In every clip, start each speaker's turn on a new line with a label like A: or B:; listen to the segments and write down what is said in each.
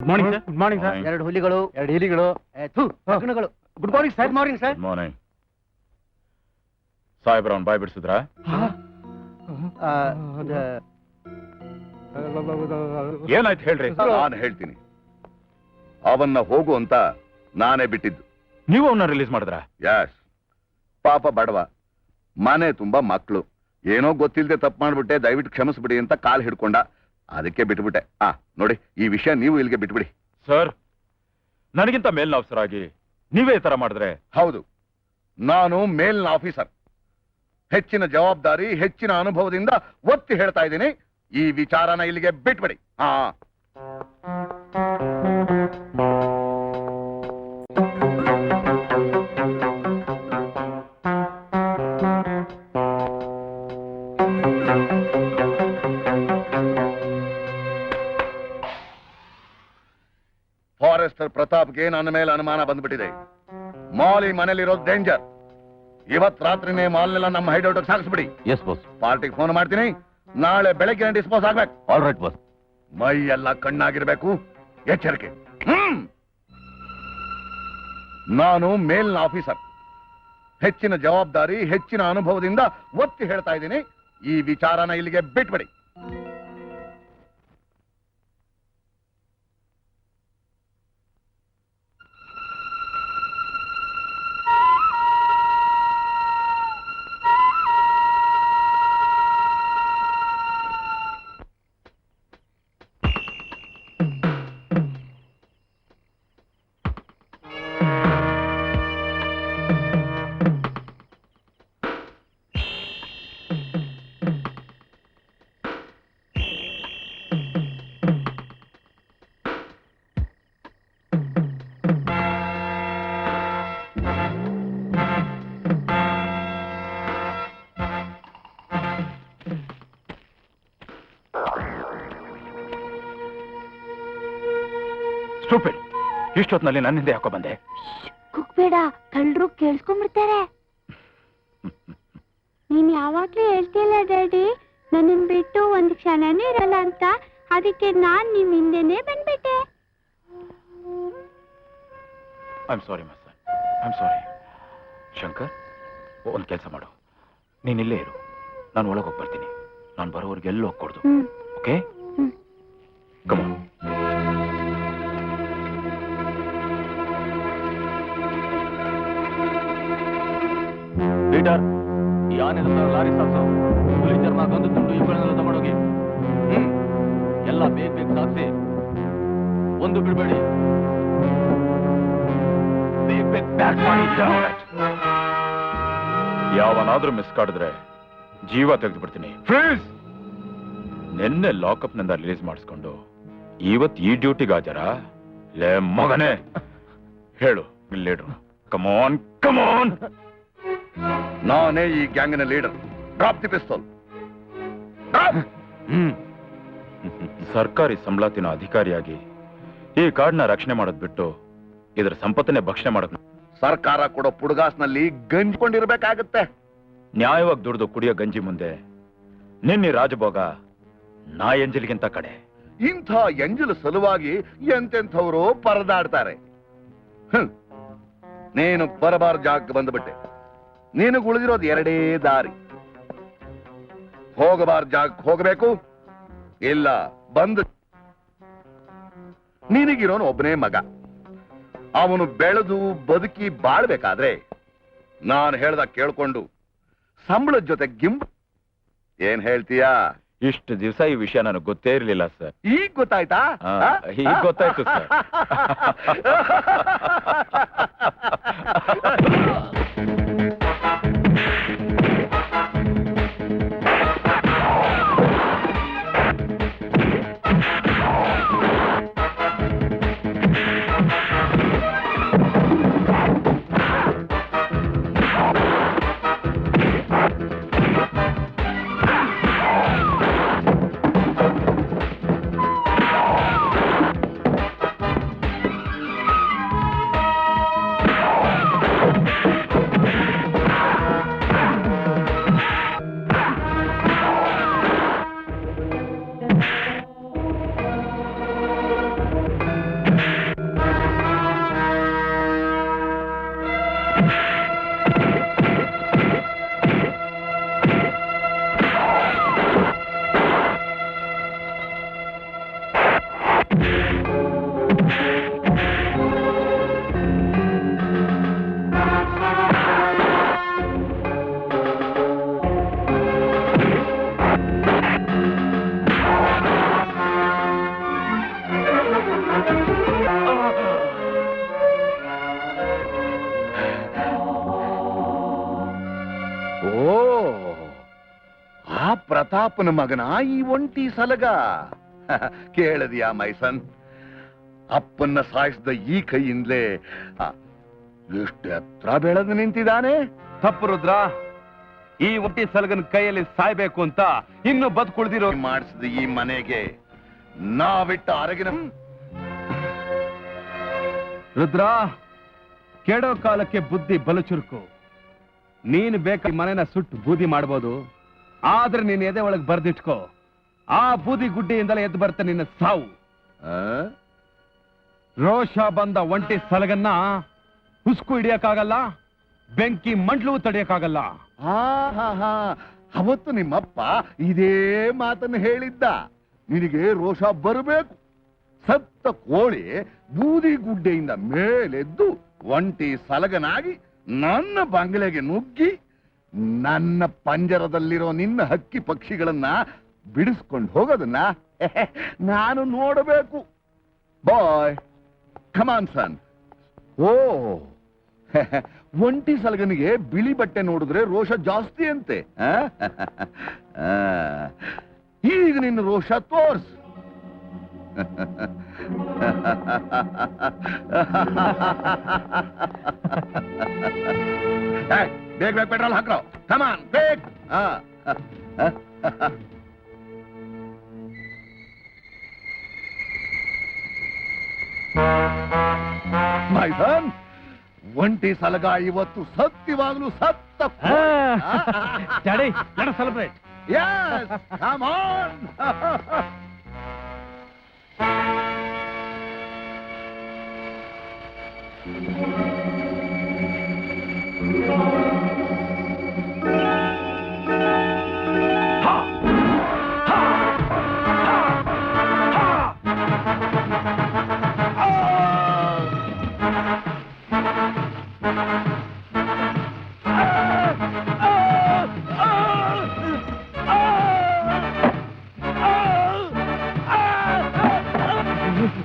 A: Good morning sir
B: good morning sir
C: Morning.
B: ಎರಡು ಹುಲಿಗಳು. ಎರಡು ಹಿಲಿಗಳು. Good morning sir good morning sir
C: good morning ಸಾಹೇಬ್ರ ಅವ್ನ್ ಬಾಯ್ ಬಿಡಿಸಿದ್ರ? ಏನಾಯ್ತು ಹೇಳ್ರಿ?
D: ನಾನು ಹೇಳ್ತೀನಿ. ಅವನ್ನ ಹೋಗು ಅಂತ ನಾನೇ ಬಿಟ್ಟಿದ್ದು.
C: ನೀವು ಅವನ್ನ ರಿಲೀಸ್ ಮಾಡಿದ್ರ?
D: ಯಾಸ್ ಪಾಪ ಬಡವ. ಮನೆ ತುಂಬಾ ಮಕ್ಕಳು ಏನೋ ಗೊತ್ತಿಲ್ಲದೆ ತಪ್ಪು ಮಾಡ್ಬಿಟ್ಟೆ ದಯವಿಟ್ಟು ಕ್ಷಮಿಸ್ಬಿಡಿ ಅಂತ ಕಾಲ್ ಹಿಡ್ಕೊಂಡ. ಅದಕ್ಕೆ ಬಿಟ್ಬಿಟ್ಟೆ. ಆ ನೋಡಿ ಈ ವಿಷಯ ನೀವು ಇಲ್ಲಿಗೆ ಬಿಟ್ಬಿಡಿ.
C: ಸರ್ ನನಗಿಂತ ಮೇಲಿನ ಆಫೀಸರ್ ಆಗಿ ನೀವೇ ಈ ತರ ಮಾಡಿದ್ರೆ?
D: ಹೌದು. ನಾನು ಮೇಲ್ನ ಆಫೀಸರ್. ಹೆಚ್ಚಿನ ಜವಾಬ್ದಾರಿ ಹೆಚ್ಚಿನ ಅನುಭವದಿಂದ ಒತ್ತಿ ಹೇಳ್ತಾ ಇದ್ದೀನಿ. ಈ ವಿಚಾರನ ಇಲ್ಲಿಗೆ ಬಿಟ್ಬಿಡಿ. ಹಾ ಫಾರೆಸ್ಟರ್ ಪ್ರತಾಪ್ಗೆ ನನ್ನ ಮೇಲೆ ಅನುಮಾನ ಬಂದ್ಬಿಟ್ಟಿದೆ. ಮಾಲಿ ಮನೇಲಿರೋದು ಡೇಂಜರ್ ಇವತ್ ರಾತ್ರಿನೇ ಮಾಲ್ನೆಲ್ಲ ನಮ್ಮ ಹೈಡೌಟ್ ಸಾಗಿಸ್ಬಿಡಿ.
C: ಎಸ್ ಬಾಸ್
D: ಪಾರ್ಟಿಗೆ ಫೋನ್ ಮಾಡ್ತೀನಿ. ನಾಳೆ ಬೆಳಗ್ಗೆ ಡಿಸ್ಪೋಸ್ ಆಗ್ಬೇಕು.
C: ಆಲ್ ರೈಟ್ ಬಾಸ್
D: ಮೈ ಎಲ್ಲ ಕಣ್ಣಾಗಿರ್ಬೇಕು. ಎಚ್ಚರಿಕೆ. ಹ್ಮ್. ನಾನು ಮೇಲ್ನ ಆಫೀಸರ್ ಹೆಚ್ಚಿನ ಜವಾಬ್ದಾರಿ ಹೆಚ್ಚಿನ ಅನುಭವದಿಂದ ಒತ್ತಿ ಹೇಳ್ತಾ ಇದ್ದೀನಿ. ಈ ವಿಚಾರನ ಇಲ್ಲಿಗೆ ಬಿಟ್ಬಿಡಿ.
C: ಸ್ಟೂಪಿಡ್ ಇಷ್ಟೊತ್ತಿನಲ್ಲಿ ನನ್ನ ಹಿಂದೆ ಯಾಕೋ ಬಂದೆ?
E: ಕುಗ್ಬೇಡ ಕಳ್ಳರು ಕೇಳಿಸ್ಕೊಂಡ್ಬಿಡ್ತಾರೆ. ನೀನ್ ಯಾವಾಗ್ಲೂ ಹೇಳ್ತಿಲ್ಲ ಡ್ಯಾಡಿ. ನನ್ನ ಬಿಟ್ಟು ಒಂದ್ ಕ್ಷಣನೇ ಇರಲ್ಲ ಅಂತ. ಅದಕ್ಕೆ ನಾನ್ ನಿಮ್ ಹಿಂದೆನೆ ಬಂದ್ಬಿಟ್ಟೆ.
C: I am sorry I am sorry Shankar ಒಂದು ಕೆಲಸ ಮಾಡು. ನೀನ್ ಇಲ್ಲೇ ಇರು. ನಾನು ಒಳಗೆ ಹೋಗಿ ಬರ್ತೀನಿ. ನಾನು ಬರೋವರೆಗೆ ಎಲ್ಲೂ ಹೋಗ್ಕೊಡ್ದು ಓಕೆ. ಕಮಾನ್
A: ಆನೆಲ್ಲ ಲಾರಿ ಸಾಕ್ಸು? ಹುಲಿ ಚರ್ಮ ಗಂದು ತುಂಡು ಇಬ್ಬರನ್ನೆಲ್ಲ ತಗೊಂಡೋಗಿ. ಹ್ಮ್ ಎಲ್ಲ ಬೇಗ ಬೇಗ ಸಾಕ್ಸಿ. ಒಂದು ಬಿಡಬೇಡಿ.
C: ಯಾವನಾದ್ರೂ ಮಿಸ್ ಕಾಡಿದ್ರೆ ಜೀವ ತೆಗೆದು ಬಿಡ್ತೀನಿ ನಿನ್ನೆ ಲಾಕಪ್ನಿಂದ ರಿಲೀಸ್ ಮಾಡಿಸ್ಕೊಂಡು ಇವತ್ ಈ ಡ್ಯೂಟಿಗೆ ಹಾಜರ ಲೇ ಮಗನೇ! ಹೇಳು ಲೀಡ್ರು ಕಮ್ ಕಮಾನ್
D: ನಾನೇ ಈ ಗ್ಯಾಂಗಿನ leader. Drop the pistol
C: hmm. ಸರ್ಕಾರಿ ಸಂಬಳ ತಿನ್ನೋ ಅಧಿಕಾರಿಯಾಗಿ ಈ ಕಾರ್ಡ್ನ ರಕ್ಷಣೆ ಮಾಡೋದ್ ಬಿಟ್ಟು ಇದರ ಸಂಪತ್ತನ್ನೇ ಭಕ್ಷಣೆ ಮಾಡಕ್
D: ಸರ್ಕಾರ ಕೊಡೋ ಪುಡುಗಾಸ್ನಲ್ಲಿ ಗಂಜ್ಕೊಂಡಿರ್ಬೇಕಾಗತ್ತೆ
C: ನ್ಯಾಯವಾಗಿ ದುಡಿದು ಕುಡಿಯೋ ಗಂಜಿ ಮುಂದೆ ನಿನ್ನೆ ರಾಜಭೋಗ ನಾ ಎಂಜಲಿಗಿಂತ ಕಡೆ.
D: ಇಂಥ ಎಂಜಲು ಸಲುವಾಗಿ ಎಂತೆಂಥವರು ಪರದಾಡ್ತಾರೆ. ಹ್ಮ್. ನೀನು ಬರಬಾರ ಜಾಗ ಬಂದ್ಬಿಟ್ಟೆ. ನೀನು ಉಳಿದಿರೋದು ಎರಡೇ ದಾರಿ. ಹೋಗಬಾರ ಜಾಗಕ್ಕೆ ಹೋಗಬೇಕು? ಇಲ್ಲ ಬಂದು. ನಿನಗಿರೋನು ಒಬ್ಬನೇ ಮಗ. ಅವನು ಬೆಳೆದು ಬದುಕಿ ಬಾಳ್ಬೇಕಾದ್ರೆ ನಾನು ಹೇಳ್ದ ಕೇಳ್ಕೊಂಡು ಸಂಬಳದ ಜೊತೆ ಗಿಂಬ ಏನ್ ಹೇಳ್ತೀಯಾ?
C: ಇಷ್ಟು ದಿವಸ ಈ ವಿಷಯ ನನಗೆ ಗೊತ್ತೇ ಇರಲಿಲ್ಲ ಸರ್.
D: ಈಗ ಗೊತ್ತಾಯ್ತಾ?
C: ಈಗ ಗೊತ್ತಾಯ್ತು ಸರ್.
D: ಪ್ರತಾಪನ ಮಗನ ಈ ಒಂಟಿ ಸಲಗ. ಕೇಳದಿಯಾ ಮೈಸನ್? ಅಪ್ಪನ್ನ ಸಾಯಿಸಿದ ಈ ಕೈಯಿಂದಲೇ ಎಷ್ಟು ಎತ್ತರ ಬೆಳೆದು ನಿಂತಿದ್ದಾನೆ?
B: ತಪ್ಪು ರುದ್ರ. ಈ ಒಟ್ಟಿ ಸಲಗನ್ ಕೈಯಲ್ಲಿ ಸಾಯ್ಬೇಕು ಅಂತ ಇನ್ನು ಬದುಕುಳಿದಿರೋ
D: ಮಾಡಿಸಿದ ಈ ಮನೆಗೆ ನಾವಿಟ್ಟ ಅರಗಿನ
B: ರುದ್ರ ಕೆಡೋ ಕಾಲಕ್ಕೆ ಬುದ್ಧಿ ಬಲು ಚುರುಕು. ನೀನು ಬೇಕ ಮನೆನ ಸುಟ್ಟು ಬೂದಿ ಮಾಡ್ಬೋದು. ಆದ್ರೆ ನೀನ್ ಎದೆ ಒಳಗೆ ಬರ್ದಿಟ್ಕೋ. ಆ ಬೂದಿ ಗುಡ್ಡೆಯಿಂದಲೇ ಎದ್ದು ಬರ್ತ ನಿನ್ನ ಸಾವು? ರೋಷ ಬಂದ ಒಂಟಿ ಸಲಗನ್ನ ಹುಸ್ಕು ಹಿಡಿಯಕ್ಕಾಗಲ್ಲ ಬೆಂಕಿ ಮಂಡ್ಲು ತಡಿಯಕ್ಕಾಗಲ್ಲ.
D: ಆಹಾಹಾ. ಅವತ್ತು ನಿಮ್ಮಪ್ಪ ಇದೇ ಮಾತನ್ನು ಹೇಳಿದ್ದ. ನಿನಗೆ ರೋಷ ಬರಬೇಕು. ಸತ್ತ ಕೋಳಿ ಬೂದಿ ಗುಡ್ಡೆಯಿಂದ ಮೇಲೆದ್ದು ಒಂಟಿ ಸಲಗನಾಗಿ ನನ್ನ ಬಂಗಲೆಗೆ ನುಗ್ಗಿ ನನ್ನ ಪಂಜರದಲ್ಲಿರೋ ನಿನ್ನ ಹಕ್ಕಿ ಪಕ್ಷಿಗಳನ್ನ ಬಿಡಿಸ್ಕೊಂಡು ಹೋಗೋದನ್ನ ನಾನು ನೋಡಬೇಕು. ಬಾಯ್ ಕಮಾನ್ ಸನ್ ಓ, ಒಂಟಿ ಸಲಗನಿಗೆ ಬಿಳಿ ಬಟ್ಟೆ ನೋಡಿದ್ರೆ ರೋಷ ಜಾಸ್ತಿ ಅಂತೆ. ಈಗ ನಿನ್ನ ರೋಷ ತೋರ್ಸ್. ಏಯ್, ಬೇಗ ಬೇಗ ಪೆಟ್ರೋಲ್ ಹಾಕ್ರೋ ಕಮಾನ್ ಬೇಗ ಮೈ ಸನ್ ಒಂಟಿ ಸಲಗ ಇವತ್ತು ಸತ್ಯವಾಗ್ಲೂ ಸತ್ತ
B: ತಡಿ ಸೆಲೆಬ್ರೇಟ್
D: Yes,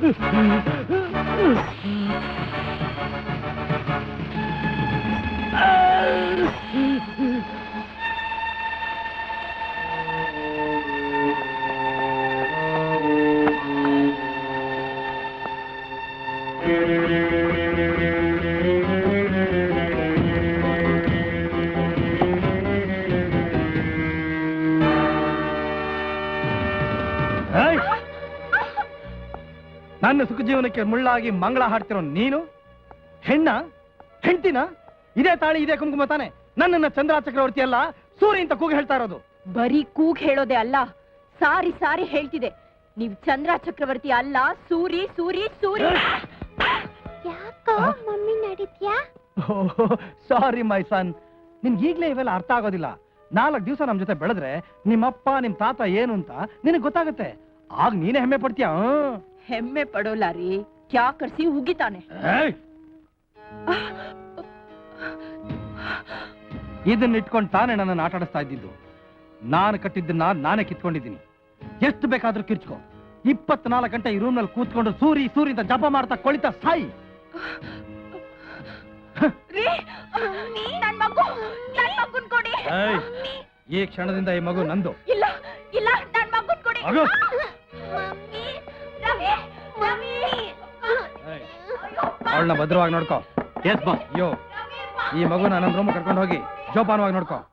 D: はい
B: ನನ್ನ ಸುಖ ಜೀವನಕ್ಕೆ ಮುಳ್ಳಾಗಿ ಮಂಗಳ ಹಾಡ್ತಿರೋ ನೀನು? ಹೆಣ್ಣ? ಹೆಂಡ್ತಿನ? ಇದೇ ತಾಳಿ ಇದೇ ಕುಂಕುಮ ತಾನೆ. ನನ್ನನ್ನ ಚಂದ್ರ ಚಕ್ರವರ್ತಿ ಅಲ್ಲ ಸೂರ್ಯ ಅಂತ ಕೂಗಿ ಹೇಳ್ತಾ ಇರೋದು.
F: ಬರೀ ಕೂಗ್ ಹೇಳೋದೆ ಅಲ್ಲ ಸಾರಿ ಸಾರಿ ಹೇಳ್ತಿದೆ. ನೀವ್ ಚಂದ್ರ ಚಕ್ರವರ್ತಿ ಅಲ್ಲ ಸೂರಿ ಸೂರಿ ಸೂರಿ.
E: ಯಾಕೋ ಮಮ್ಮಿ ನಡೀತ್ಯಾ?
B: ಸಾರಿ ಮೈ ಸನ್. ನಿನ್ಗೆ ಈಗಲೇ ಇವೆಲ್ಲ ಅರ್ಥ ಆಗೋದಿಲ್ಲ. ನಾಲ್ಕು ದಿವಸ ನಮ್ ಜೊತೆ ಬೆಳೆದ್ರೆ ನಿಮ್ಮಪ್ಪ ನಿಮ್ ತಾತ ಏನು ಅಂತ ನಿನಗ್ ಗೊತ್ತಾಗುತ್ತೆ. ಆಗ ನೀನೇ ಹೆಮ್ಮೆ ಪಡ್ತೀಯ
F: ಹೆಮ್ಮೆ ಪಡೋಲ್ಲ ರೀ ಕ್ಯಾ ಕರ್ಸಿ ಉಗಿತಾನೆ.
B: ಇದನ್ನ ಇಟ್ಕೊಂಡು ತಾನೇ ನನ್ನನ್ನು ಆಟ ಆಡಿಸ್ತಾ ಇದ್ದಿದ್ದು. ನಾನು ಕಟ್ಟಿದ್ದನ್ನ ನಾನೇ ಕಿತ್ಕೊಂಡಿದ್ದೀನಿ. ಎಷ್ಟು ಬೇಕಾದ್ರೂ ಕಿರ್ಚ್ಕೊ. ಇಪ್ಪತ್ನಾಲ್ಕು ಗಂಟೆ ಈ ರೂಮ್ನಲ್ಲಿ ಕೂತ್ಕೊಂಡು ಸೂರಿ ಸೂರಿ ಅಂತ ಜಪ ಮಾಡ್ತಾ ಕೊಳಿತಾ ಸಾಯಿ. ಈ ಕ್ಷಣದಿಂದ ಈ ಮಗು ನಂದು.
F: ಇಲ್ಲ ಇಲ್ಲ ಕೊಡಿ.
B: ಅವಳನ್ನ ಭದ್ರವಾಗಿ ನೋಡ್ಕೋ. ಎಸ್ ಬಾ ಅಯ್ಯೋ. ಈ ಮಗುನ ನನ್ನ ರೂಮ್ ಕರ್ಕೊಂಡು ಹೋಗಿ ಜೋಪಾನವಾಗಿ ನೋಡ್ಕೋ.